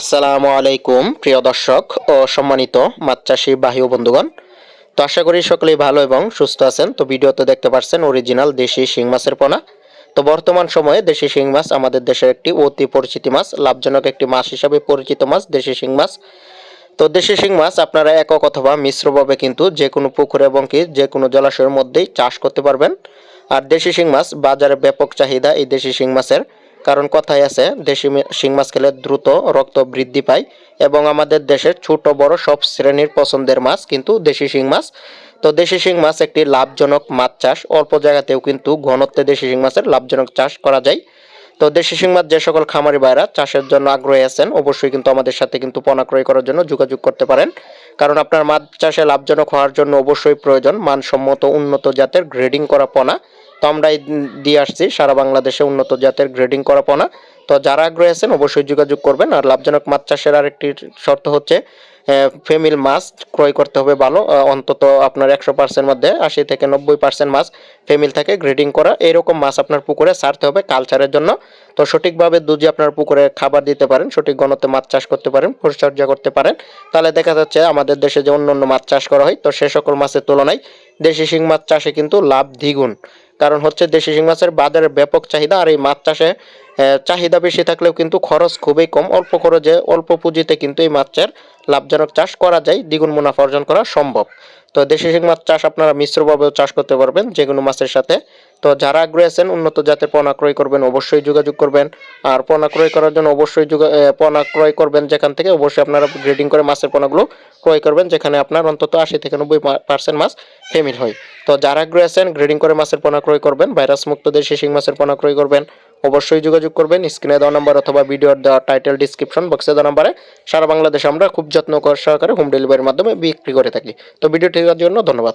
আসসালামু আলাইকুম, প্রিয় দর্শক ও সম্মানিত মাছ চাষি বাহী ও বন্ধুগণ। তো আশা করি সকলেই ভালো এবং সুস্থ আছেন। তো ভিডিওতে দেখতে পাচ্ছেন অরিজিনাল দেশি শিং মাছের পোনা। তো বর্তমান সময়ে দেশি শিং মাছ আমাদের দেশের একটি অতি পরিচিত মাছ, লাভজনক একটি মাছ হিসাবে পরিচিত মাছ, দেশি শিং মাছ। তো দেশি শিং মাছ আপনারা একক অথবা মিশ্রভাবে কিন্তু যে কোনো পুকুর এবং কি যে কোনো জলাশয়ের মধ্যেই চাষ করতে পারবেন। আর দেশি শিং মাছ বাজারে ব্যাপক চাহিদা এই দেশি শিং মাছের। কারণ কথাই আছে, দেশি শিং মাছ খেলে দ্রুত রক্ত বৃদ্ধি পায় এবং আমাদের দেশের ছোট, বড় সব শ্রেণির পছন্দের মাছ কিন্তু দেশি শিং মাছ। তো দেশি শিং মাছ একটি লাভজনক মাছ চাষ। অল্প জায়গাতেও কিন্তু ঘনত্বে দেশি শিং মাছের লাভজনক চাষ করা যায়। তো দেশি শিং মাছ যে সকল খামারি ভাইরা চাষের জন্য আগ্রহী আছেন, অবশ্যই কিন্তু আমাদের সাথে কিন্তু পণা ক্রয় করার জন্য যোগাযোগ করতে পারেন। কারণ আপনার মাছ চাষে লাভজনক হওয়ার জন্য অবশ্যই প্রয়োজন মানসম্মত উন্নত জাতের গ্রেডিং করা পোনা। তো আমরা দিয়ে আসছি। সারা বাংলাদেশে উন্নত জাতের গ্রেডিং করা পোনা তো যারা আগ্রহী আছেন অবশ্যই যোগাযোগ করবেন। আর লাভজনক মাছ চাষের আরেকটি শর্ত হচ্ছে ফেমিল মাছ ক্রয় করতে হবে ভালো। অন্তত আপনার একশো পার্সেন্ট মধ্যে, আশি থেকে নব্বই পার্সেন্ট মাছ ফেমিল থেকে গ্রেডিং করা। এরকম মাছ আপনার পুকুরে ছাড়তে হবে কালচারের জন্য। তো সঠিকভাবে দুজি আপনার পুকুরে খাবার দিতে পারেন, সঠিক গণতে মাছ চাষ করতে পারেন, পরিচর্যা করতে পারেন। তাহলে দেখা যাচ্ছে আমাদের দেশে যে অন্য অন্য মাছ চাষ করা হয়, তো সে সকল মাছের তুলনায় দেশি শিং মাছ চাষে কিন্তু লাভ দ্বিগুণ। কারণ হচ্ছে দেশি শিং মাছের বাজারে ব্যাপক চাহিদা আর এই মাছ চাষে চাহিদা বেশি থাকলেও কিন্তু খরচ খুবই কম। অল্প খরচে, অল্প পুঁজিতে কিন্তু এই মাছের লাভজনক চাষ করা যায়, দ্বিগুণ মুনাফা অর্জন করা সম্ভব। তো দেশি শিং মাছ চাষ আপনারা মিশ্রভাবেও চাষ করতে পারবেন যে কোনো মাছের সাথে। তো যারা আগ্রহী আছেন, উন্নত জাতের পোনা ক্রয় করবেন, অবশ্যই যোগাযোগ করবেন। আর পোনা ক্রয় করার জন্য অবশ্যই পোনা ক্রয় করবেন যেখান থেকে অবশ্যই আপনারা গ্রেডিং করে মাছের পোনাগুলো ক্রয় করবেন, যেখানে আপনার অন্তত আশি থেকে নব্বই পার্সেন্ট মাছ ফেমিল হয়। তো যারা আগ্রহী আছেন গ্রেডিং করে মাছের পোনা ক্রয় করবেন, ভাইরাস মুক্ত দেশে শিং মাছের পোনা ক্রয় করবেন, অবশ্যই যোগাযোগ করবেন, স্ক্রিনে দেওয়া নাম্বার অথবা ভিডিওর দেওয়া টাইটেল ডিসক্রিপশন বক্সে দেওয়া নাম্বারে। সারা বাংলাদেশে আমরা খুব যত্ন সহকারে হোম ডেলিভারির মাধ্যমে বিক্রি করে থাকি। তো ভিডিওটির জন্য ধন্যবাদ।